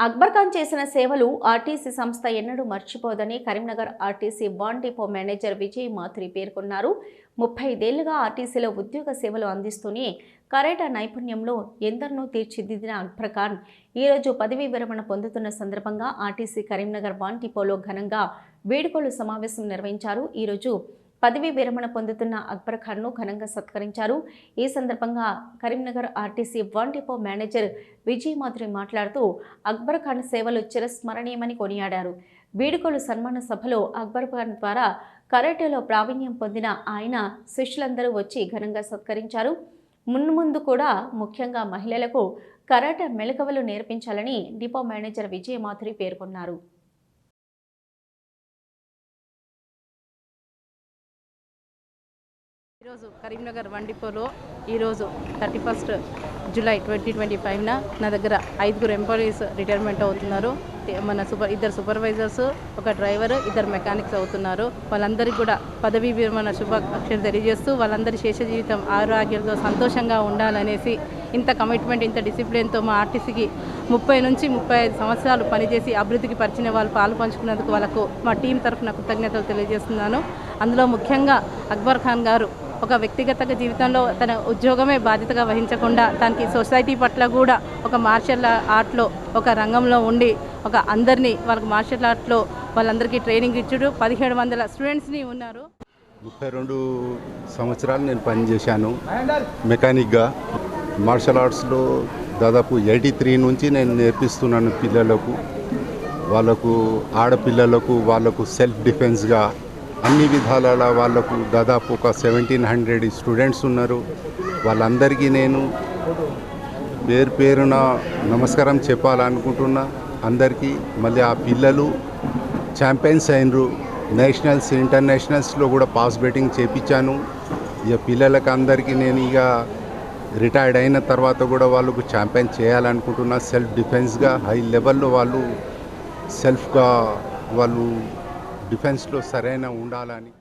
అక్బర్ ఖాన్ చేసిన సేవలు ఆర్టీసీ సంస్థ ఎన్నడూ మర్చిపోదని కరీంనగర్ ఆర్టీసీ బాండ్ డిపో మేనేజర్ విజయ్ మాథురి పేర్కొన్నారు. ముప్పై ఐదేళ్ళుగా ఆర్టీసీలో ఉద్యోగ సేవలు అందిస్తూనే కరేటా నైపుణ్యంలో ఎందరినో తీర్చిదిద్దిన అక్బర్ ఖాన్ ఈరోజు పదవీ విరమణ పొందుతున్న సందర్భంగా ఆర్టీసీ కరీంనగర్ బాండ్ డిపోలో ఘనంగా వేడుకలు సమావేశం నిర్వహించారు. ఈరోజు పదవీ విరమణ పొందుతున్న అక్బర్ ఖాన్ను ఘనంగా సత్కరించారు. ఈ సందర్భంగా Karimnagar RTC one depot manager Vijay Madhuri మాట్లాడుతూ అక్బర్ ఖాన్ సేవలు చిరస్మరణీయమని కొనియాడారు. వీడుకోలు సన్మాన సభలో అక్బర్ ఖాన్ ద్వారా కరాటేలో ప్రావీణ్యం పొందిన ఆయన శిష్యులందరూ వచ్చి ఘనంగా సత్కరించారు. మున్ముందు కూడా ముఖ్యంగా మహిళలకు కరాట మెలకువలు నేర్పించాలని డిపో మేనేజర్ విజయ మాధురి పేర్కొన్నారు. ఈరోజు కరీంనగర్ వండిపోలో ఈరోజు thirty first July twenty twenty ఫైవ్న నా దగ్గర ఐదుగురు ఎంప్లాయీస్ రిటైర్మెంట్ అవుతున్నారు. మన సూపర్ ఇద్దరు సూపర్వైజర్స్ ఒక డ్రైవర్ ఇద్దరు మెకానిక్స్ అవుతున్నారు. వాళ్ళందరికీ కూడా పదవీ విరమణ శుభాకాంక్షలు తెలియజేస్తూ వాళ్ళందరి శేష జీవితం ఆరోగ్యాలతో సంతోషంగా ఉండాలనేసి ఇంత కమిట్మెంట్ ఇంత డిసిప్లిన్తో మా ఆర్టీసీకి ముప్పై నుంచి ముప్పై ఐదు సంవత్సరాలు పనిచేసి అభివృద్ధికి పరిచిన వాళ్ళు పాలు పంచుకున్నందుకు వాళ్ళకు మా టీం తరఫున కృతజ్ఞతలు తెలియజేస్తున్నాను. అందులో ముఖ్యంగా అక్బర్ ఖాన్ గారు ఒక వ్యక్తిగత జీవితంలో తన ఉద్యోగమే బాధ్యతగా వహించకుండా తనకి సొసైటీ పట్ల కూడా ఒక మార్షల్ ఆర్ట్లో ఒక రంగంలో ఉండి ఒక అందరినీ వాళ్ళకి మార్షల్ ఆర్ట్లో వాళ్ళందరికీ ట్రైనింగ్ ఇచ్చుడు. పదిహేడు వందల స్టూడెంట్స్ని ఉన్నారు. ముప్పై రెండు సంవత్సరాలు నేను పనిచేశాను మెకానిక్గా. మార్షల్ ఆర్ట్స్లో దాదాపు ఎయిటీ త్రీ నుంచి నేను నేర్పిస్తున్నాను పిల్లలకు. వాళ్ళకు ఆడపిల్లలకు వాళ్ళకు సెల్ఫ్ డిఫెన్స్గా అన్ని విధాల వాళ్ళకు దాదాపు ఒక సెవెంటీన్ హండ్రెడ్ స్టూడెంట్స్ ఉన్నారు. వాళ్ళందరికీ నేను పేరు పేరున నమస్కారం చెప్పాలనుకుంటున్నా. అందరికీ మళ్ళీ ఆ పిల్లలు ఛాంపియన్స్ అయినరు. నేషనల్స్ ఇంటర్నేషనల్స్లో కూడా పాస్ బెట్టింగ్ చేపించాను. ఇక పిల్లలకి అందరికీ నేను ఇక రిటైర్డ్ అయిన తర్వాత కూడా వాళ్ళకు ఛాంపియన్ చేయాలనుకుంటున్నా. సెల్ఫ్ డిఫెన్స్గా హై లెవెల్లో వాళ్ళు సెల్ఫ్గా వాళ్ళు డిఫెన్స్లో సరైన ఉండాలని